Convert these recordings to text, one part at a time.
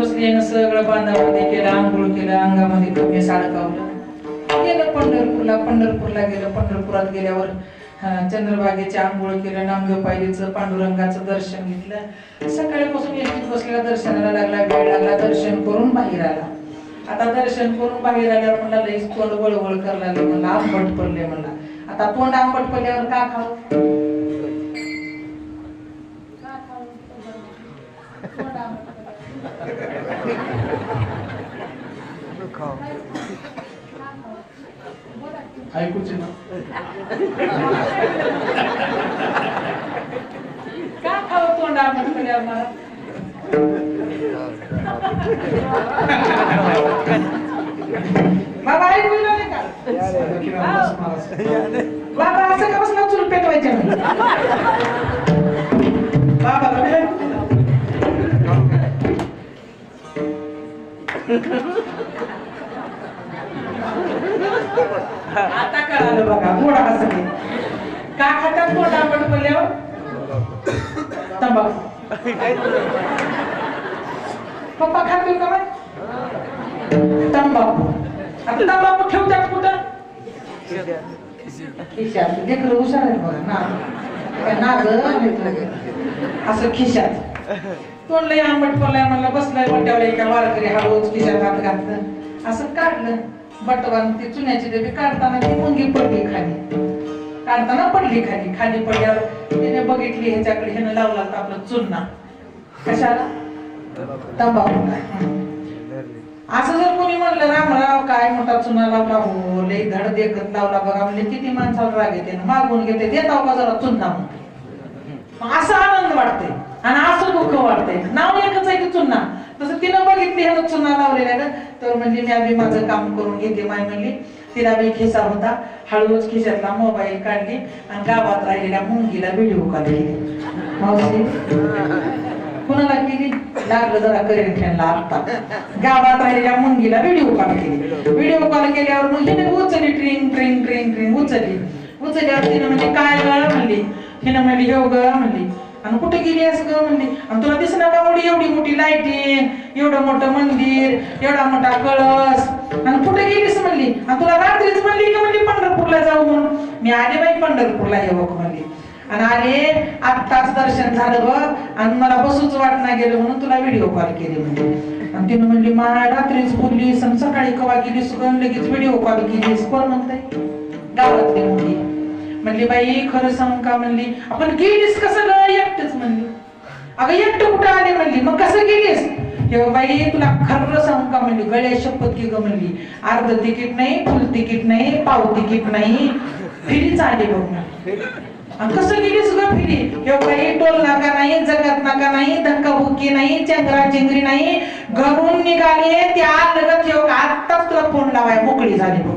येऊन सगळं बांधामध्ये केलं आंघोळ केलं अंगामध्ये कमी साडकावलं गेलं पंढरपूरला पंढरपूरला गेलं पंढरपुरात गेल्यावर चंद्रबागेच्या चंद्रभागेचे आंघोळ केलं नामदेव पायरीचं पांडुरंगाचं दर्शन घेतलं. सकाळीपासून एसटीत बसलेला दर्शनाला लागला वेळ लागला दर्शन करून बाहेर आला. आता दर्शन करून बाहेर आल्यावर म्हणला लईच तोंड वळवळ करायला लागलं म्हणला आंबट पडले म्हणला. आता तोंड आंबट पडल्यावर का खाऊ का खाऊ? तोंड आंबट पडल्यावर. ऐकूच ना का खाऊ तोंड आंबट पडल्यावर मला बाबा ऐकू येईल नाही का किराणा महाराज बाबा असं का बसला चूल पेटवायच्या बाबा आता कळालं बघा मोडा कसं का खातात गोडा आपण बोलल्यावर? तंबाखू. पप्पा खातो का बाय तंबाखू. आता तंबाखू ठेवतात कुठं? खिशात. लेकर हुशार आहेत बघा ना. काय ना गं असं खिशात. तोंडलंय आंबट पडलाय म्हणलं बसलाय मोठ्यावर एका वारकरी हळूच खिशात हात घातलं. असं काढलं. बटवान ती चुन्याची देवी काढताना ती मुंगी पडली खाली. काढताना पडली खाली खाली पडल्यावर तिने बघितली ह्याच्याकडे ह्यानं लावला होता आपला चुन्ना. कशाला? तंबाखू असं जर कोणी म्हणलं रामराव काय मोठा चुना लावला हो लई धड देखत लावला बघा म्हणजे किती माणसाला राग येते मागून घेते देताव का जरा चुन्ना म्हणते मग असा आनंद वाटते आणि असं दुःख वाटतंय नाव एकच आहे की चुन्ना. तसं तिनं बघितली ह्यानं चुन्ना लावलेला ना तर म्हणजे मी आधी माझं काम करून घेते माय म्हणली तिला मी खिसा होता. हळूच खिशातला मोबाईल काढली आणि गावात राहिलेल्या मुंगीला व्हिडिओ कॉल केली. मावशी कुणाला केली? लागलं जरा करेल फ्रेंडला आता गावात राहिलेल्या मुंगीला व्हिडिओ कॉल केली. व्हिडिओ कॉल केल्यावर मुंगीने उचलली ट्रिंग ट्रिंग ट्रिंग ट्रिंग उचलली उचलल्यावर तिनं म्हणजे काय गळ म्हणली? हिनं म्हणजे म्हणली हो म्हणली. आणि कुठे गेली असं ग म्हणली आणि तुला दिसणार का मुली एवढी मोठी लाईटिंग एवढं मोठं मंदिर एवढा मोठा कळस? आणि कुठे गेलीस म्हणली? आणि तुला रात्रीच म्हणली का म्हणली पंढरपूरला जाऊ म्हणून? मी आले बाई पंढरपूरला येऊ म्हणली. आणि आले आत्ताच दर्शन झालं बघ आणि मला बसूच वाटना गेलं म्हणून तुला व्हिडिओ कॉल केली म्हणजे आणि तिने म्हणली मा रात्रीच बोललीस आणि सकाळी कवा गेलीस लगेच व्हिडिओ कॉल केलीस. कोण म्हणताय? गावातली मुली. म्हणली बाई खरं सांग का? म्हणली आपण गेलीस कसं ग? एकटच म्हणली. अगं एकटं कुठं आले? म्हणली मग कसं गेलीस? हे बाई तुला खरं सांग का? म्हणली गळ्या शपथ की ग म्हणली. अर्ध तिकीट नाही फुल तिकीट नाही पाव तिकीट नाही. फिरीच आली बघ म्हणली. कसं गेलीस ग फिरी? हे बाई टोल नाका नाही जगत नाका नाही धक्काबुक्की नाही चंद्रा चिंगरी नाही. घरून निघाली त्या लगत हे आत्ताच तुला फोन लावाय मोकळी झाली बघ.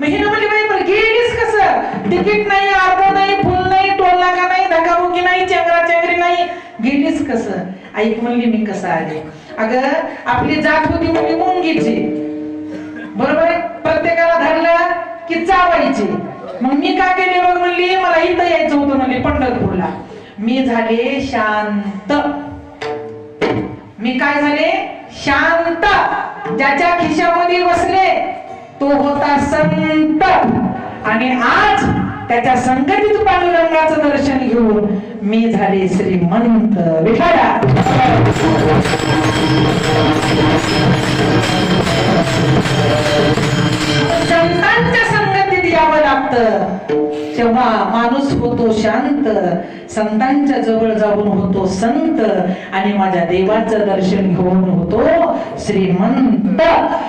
मग हिनं म्हणली बाई पण गेलीस कसं? तिकीट नाही अर्ध नाही फुल नाही टोल नाका नाही धकाबुकी नाही चंद्रा चेंगरी नाही. गेलीस कसं? ऐक म्हणली मी कसं आले? अगं आपली जात होती म्हणजे मुंगीची बरोबर? प्रत्येकाला धरलं की चावायची. मग मी का केले बघ म्हणली मला इथं यायचं होतं म्हणली पंढरपूरला. मी झाले शांत. मी काय झाले? शांत. ज्याच्या खिशामध्ये बसले तो होता संत. आणि आज त्याच्या संगतीत पांडुरंगाचं दर्शन घेऊन मी झाले श्रीमंत विठाडा संतांच्या संगतीत यावं लागतं. तेव्हा माणूस होतो शांत संतांच्या जवळ जाऊन होतो संत आणि माझ्या देवाचं दर्शन घेऊन होतो श्रीमंत.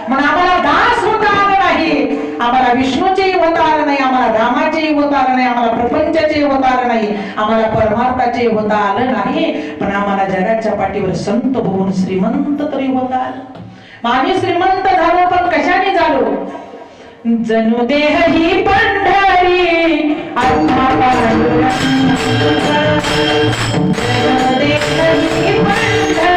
मग आम्हाला दास होता. नाही. आम्हाला विष्णूचेही अवतार नाही आम्हाला रामाचेही अवतार नाही आम्हाला प्रपंचाचे अवतार नाही आम्हाला परमार्थाचे होता आलं नाही. पण आम्हाला जगाच्या पाठीवर संत होऊन श्रीमंत तरी होता आलं आम्ही श्रीमंत झालो पण कशाने झालो? जणू देह ही पंढरी आत्मा पांडुरंग. देह ही पंढरी,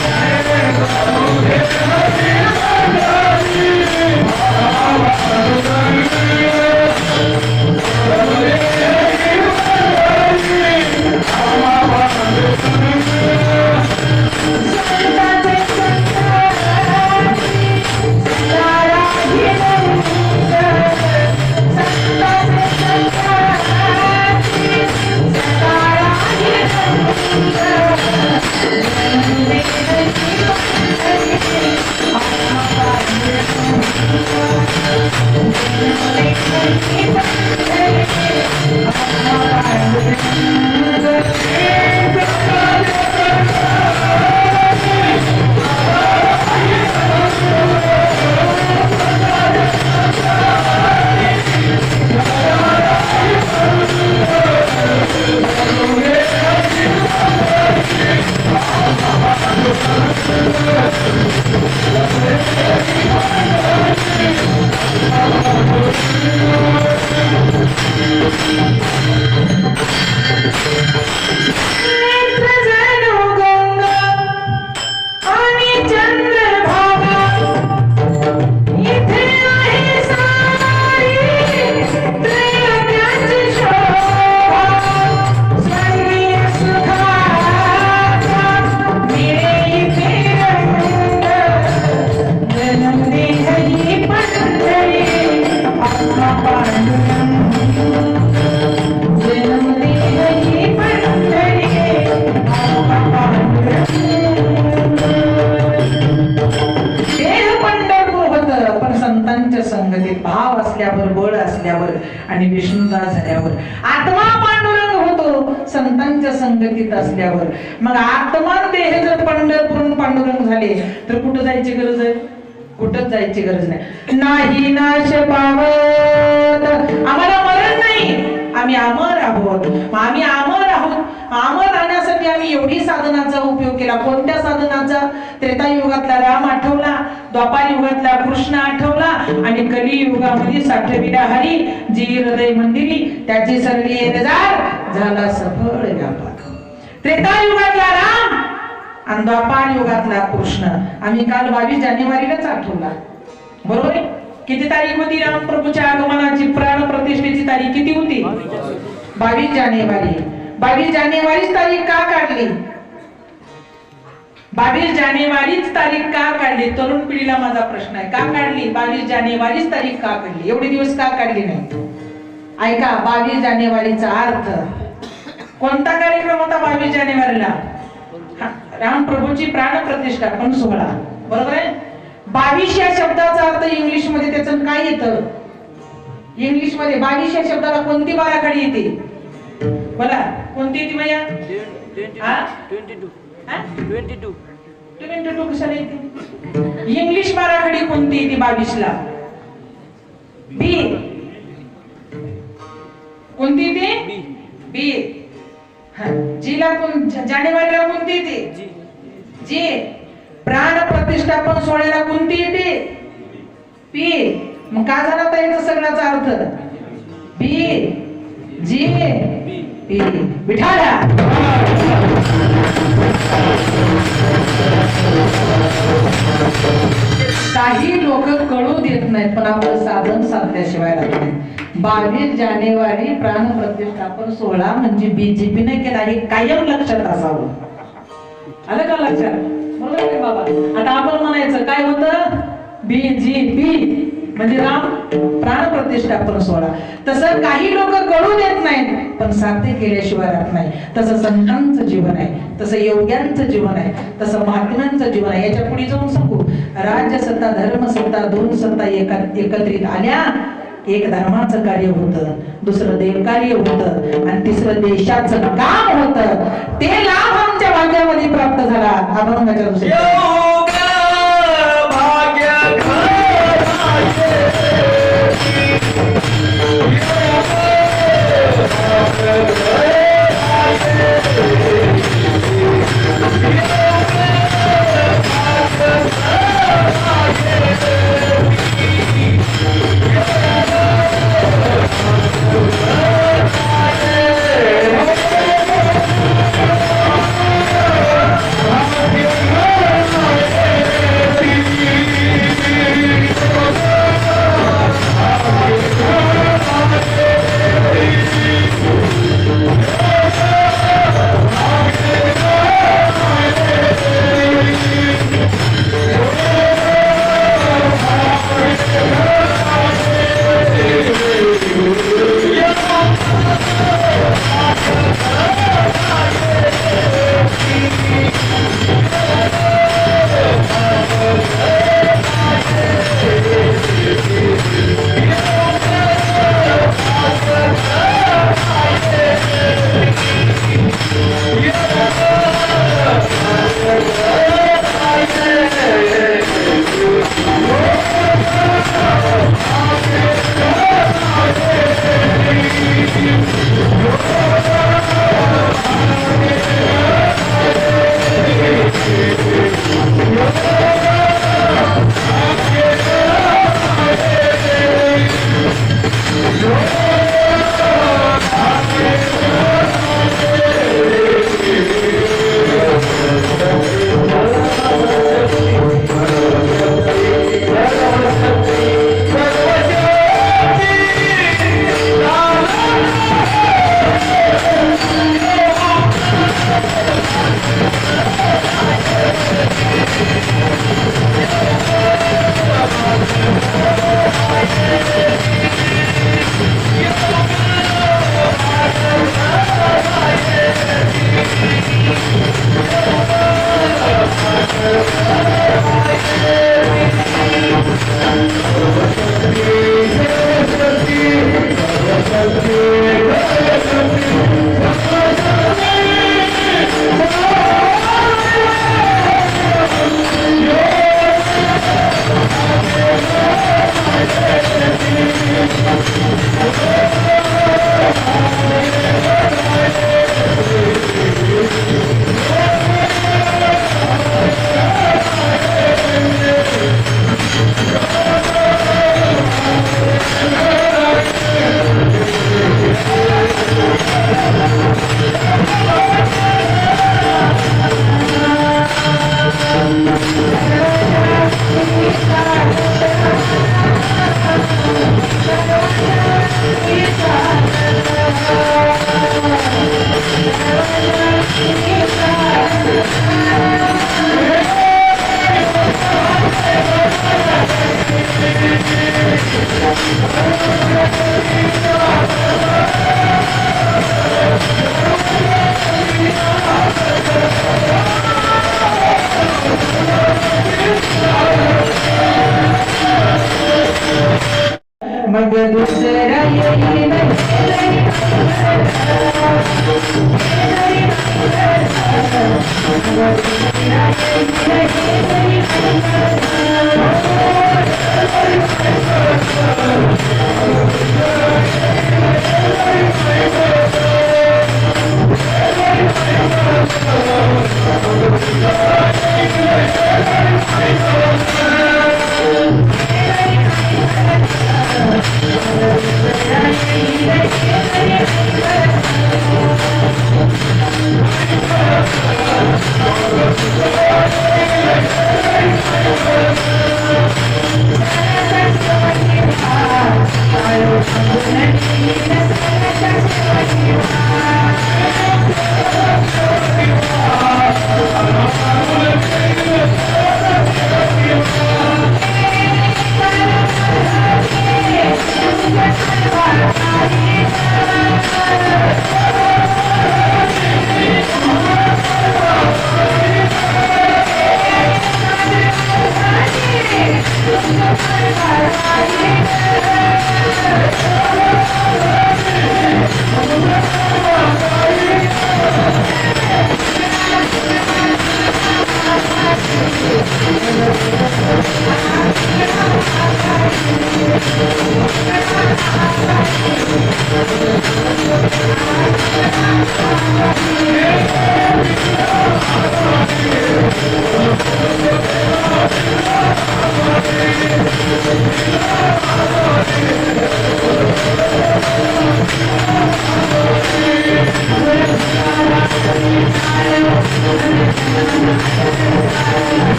Brasil! स्थितीत असल्यावर. मग आत्मान देह जर पंढरपूरून पांडुरंग झाले तर कुठं जायची गरज आहे? कुठंच जायची गरज नाही. नाश पावत. आम्हाला मरण नाही. आम्ही अमर आहोत. आम्ही अमर आहोत. अमर राहण्यासाठी आम्ही एवढी साधनाचा उपयोग केला. कोणत्या साधनाचा? त्रेतायुगातला राम आठवला द्वापार युगातला कृष्ण आठवला आणि कलियुगामध्ये साठविला हरी जी हृदय मंदिरी त्याची सरली झाला सफळ व्यापार. त्रेतायुगातला राम आणि द्वापार युगातला कृष्ण. आम्ही काल बावीस जानेवारीलाच आठवला बरोबर आहे? किती तारीख होती रामप्रभूच्या आगमनाची? प्राण प्रतिष्ठेची तारीख किती होती? बावीस जानेवारी. बावीस जानेवारीच तारीख का काढली? बावीस जानेवारीच तारीख का काढली? तरुण पिढीला माझा प्रश्न आहे. का काढली? बावीस जानेवारीच तारीख का काढली? एवढे दिवस का काढली नाही? ऐका बावीस जानेवारीचा अर्थ. कोणता कार्यक्रम होता बावीस जानेवारीला? रामप्रभूची प्राण प्रतिष्ठापन सोहळा. बरोबर आहे? बावीस या शब्दाचा अर्थ इंग्लिशमध्ये त्याचं काय येतं? इंग्लिशमध्ये बावीस या शब्दाला कोणती बाराखडी येते? बोला कोणती येते भैया? ट्वेंटी टू ट्वेंटी टू कशाला येते? इंग्लिश बाराखडी कोणती येते बावीस ला बी. कोणती येते? बी. जीला कोण जानेवारीला कोणती येते जी। प्राण प्रतिष्ठापन सोहळ्याला कोणती येते पी. मग का झाला आता याचा सगळ्याचा अर्थ? बी जी. पी. विठाला काही लोक कळू देत नाहीत पण आपलं साधन साधल्याशिवाय राहत नाही. बावीस जानेवारी प्राण प्रतिष्ठापन सोहळा म्हणजे बीजेपीने केला हे कायम लक्षात असावं. आलं का लक्षात? बरोबर बाबा. आता आपण म्हणायचं काय होतं? बी जी म्हणजे राम प्राणप्रतिष्ठापन सोहळा तसं काही लोक कळू देत नाहीत पण साध्य केल्याशिवाय राहत नाही. तसं संतांचं जीवन आहे तसं योग्यांचं जीवन आहे तसं महात्म्यांचं जीवन आहे. याच्यापुढे जाऊन सांगू. राज्य सत्ता धर्म सत्ता दोन सत्ता एकत्रित आल्या एक धर्माचं कार्य होतं दुसरं देवकार्य होतं आणि तिसरं देशाचं काम होतं. ते लाभ आमच्या भाग्यामध्ये प्राप्त झाला. अभंगाच्या दुसऱ्या Yeah.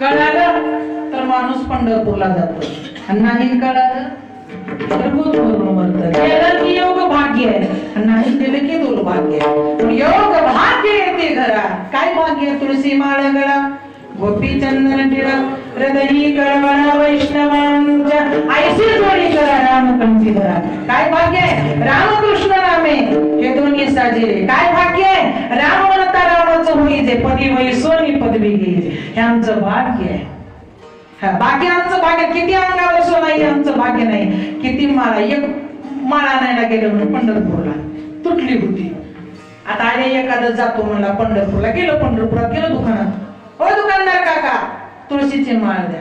कळालं? तर माणूस पंढरपूरला जातो. आणि नाही कळालं तर भूत म्हणून केलं की योग भाग्य आहे. आणि नाही केलं की दुर्भाग्य आहे. पण योग भाग्य येते घरा काय भाग्य आहे? माळ गळा गोपी चंदन टिळक हृदयी कळवळा वैष्णवांच्या ऐशी जोडी करा रामपंथी धरा. काय भाग्य? आहे रामकृष्ण रामे हे दोन्ही साजिरे. काय भाग्य? आहे राम म्हणता रामाचं होई जे पदी वै सोनी पदवी घेईजे हे आमचं भाग्य आहे. हा, बाकी आमचं भाग्य किती अंगावर नाही आमचं भाग्य नाही. किती माळा? एक माळा आणायला गेलं म्हणून पंढरपूरला. तुटली होती. आता अरे एखादं जातो म्हणला पंढरपूरला. गेलो पंढरपुरात गेलो दुकानात. हो दुकानदार काका तुळशीची माळ द्या.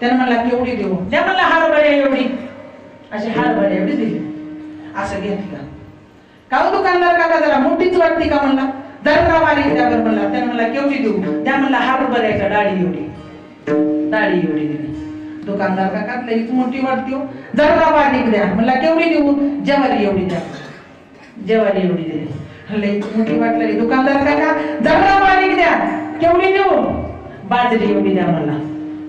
त्यानं म्हणला केवढी देऊ. द्या मला हारभऱ्या एवढी. अशी हारभऱ्या एवढी दिली. असं घेतलं. का हो दुकानदार काका जरा मोठीच वाटते का? म्हणला. दर्रा बारीक द्या बरं म्हणला. त्यानं मला केवढी देऊ? त्या म्हणला हारभऱ्याच्या डाळी एवढी. डाळी एवढी दिली. दुकानदार काका लईच मोठी वाटते हो. जरा द्या म्हणला केवढी देऊ? जवारी एवढी द्या. जवारी एवढी दिली. मोठी वाटलं दुकानदार काका जरा बारीक द्या. केवढी देऊ? बाजरी एवढी द्या मला.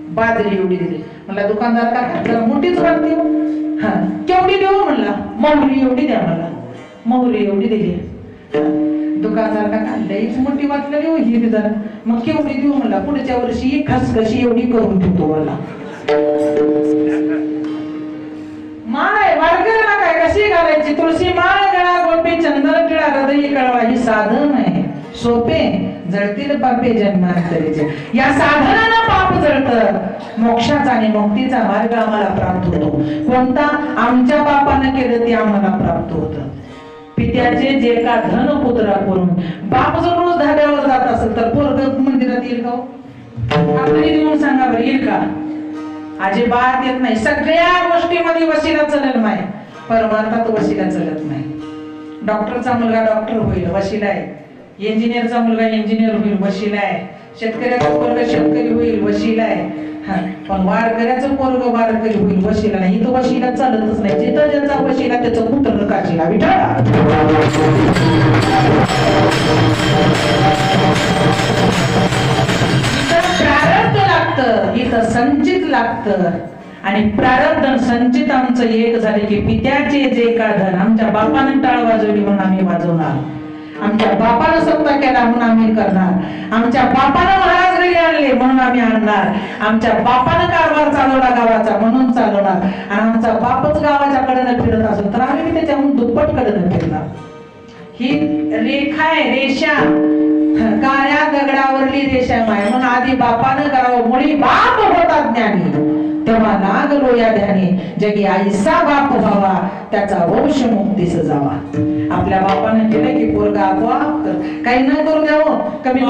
बाजरी एवढी दिली म्हणला दुकानदार काका जरा मोठीच वाट देऊ हो. हा. केवढी देऊ? म्हणला मोहरी एवढी द्या मला. मोहरी एवढी दिली दुकानदार काका लईच मोठी वाटलेली देऊ हो ही जरा. मग केवढी देऊ? म्हणला पुढच्या वर्षी खसखशी एवढी करून ठेवतो मला. कशी घालायची तुळशी माळ गळा गोपी चंदन टिळा हृदय कळवा ही साधन आहे. सोपे जळतील पापे जन्मांतरीचे. या साधनाला पाप जळत मोक्षाचा आणि मुक्तीचा मार्ग आम्हाला प्राप्त होतो. कोणता? आमच्या पापानं केलं ते आम्हाला प्राप्त होतं. पित्याचे जे का धन पुत्रा करून. बाप जर रोज धाब्यावर जात असेल तर पोरग मंदिरात येईल का हो? आपली देऊन सांगा बरं येईल का? अजिबात येत नाही. सगळ्या गोष्टीमध्ये वशिला चलत नाही परमार्थात वशिला चलत नाही. डॉक्टरचा मुलगा डॉक्टर होईल वशिला आहे. इंजिनियरचा मुलगा इंजिनियर होईल वशिला आहे. शेतकऱ्याचा पोरग शेतकरी होईल वशिला आहे. पण वारकऱ्याचं पोरग वारकरी होईल वशिला नाही. तो वशिला चालतच नाही. जिथं ज्याचा वशिला त्याचं कुठं काशीला विठाळा इथं प्रारब्ध लागतं इथं संचित लागतं. आणि प्रारब्ध संचित आमचं एक झाले की पित्याचे जे का धन आमच्या बापानं टाळ वाजवली म्हणून आम्ही वाजवणार. आमच्या बापानं सत्ता केला म्हणून आम्ही करणार. आमच्या बापानं महाराज घरी आणले म्हणून आम्ही आणणार. आमच्या बापानं कारभार चालवला गावाचा म्हणून चालवणार. आणि आमचा बापच गावाच्या कडेनं फिरत असेल तर आम्ही त्याच्याहून दुप्पट कडेनं फिरणार. ही रेखा आहे रेषा. काळ्या दगडावरली रेषा आहे म्हणून आधी बापानं करावं मुळी बाप होता ज्ञानी. तेव्हा लागलो या ध्यानी जगी आईसा बाप व्हावा त्याचा वंश मुक्तीस जावा आपल्या बापानं केलं की पोरगा कर. काही न करू द्यावं कमी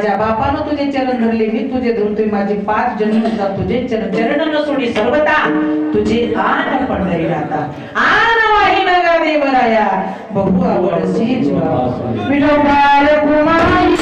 माझ्या बापानं तुझे चरण धरले मी तुझे धरतोय माझे पाच जन्म सुद्धा तुझे चरण चरण न सोडी सर्वता तुझे आन पंढरी राहता. आन वाही नगा देवराया बघू आवडसी जीवा विठोबाळ कुमारी.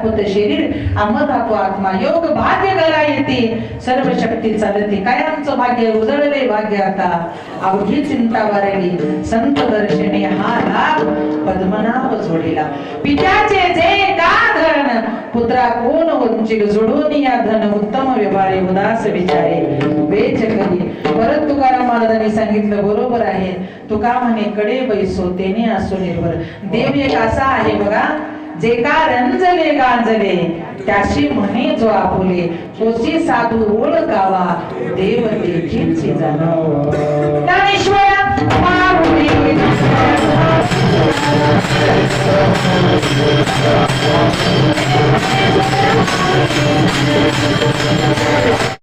काय दाखवत शरीर अमरातो आत्मा. योग भाग्य करा येते. सर्व शक्ती चालते. काय आमचं भाग्य? उजळले भाग्य आता. अवघी चिंता वारली संत दर्शने हा लाभ पद्मनाभ जोडीला. पित्याचे जे का धरण पुत्रा कोण वंचित? जोडून या धन उत्तम व्यवहारे उदास विचारे. वेच करी. परत तुकाराम महाराजांनी सांगितलं बरोबर आहे. तुका म्हणे कडे बैसो तेने असो निर्भर. देव एक असा आहे बघा जे का रंजले गांजले त्याशी म्हणे जो आपुले तोची साधू ओळखावा देव देखील ज्ञानेश्वरा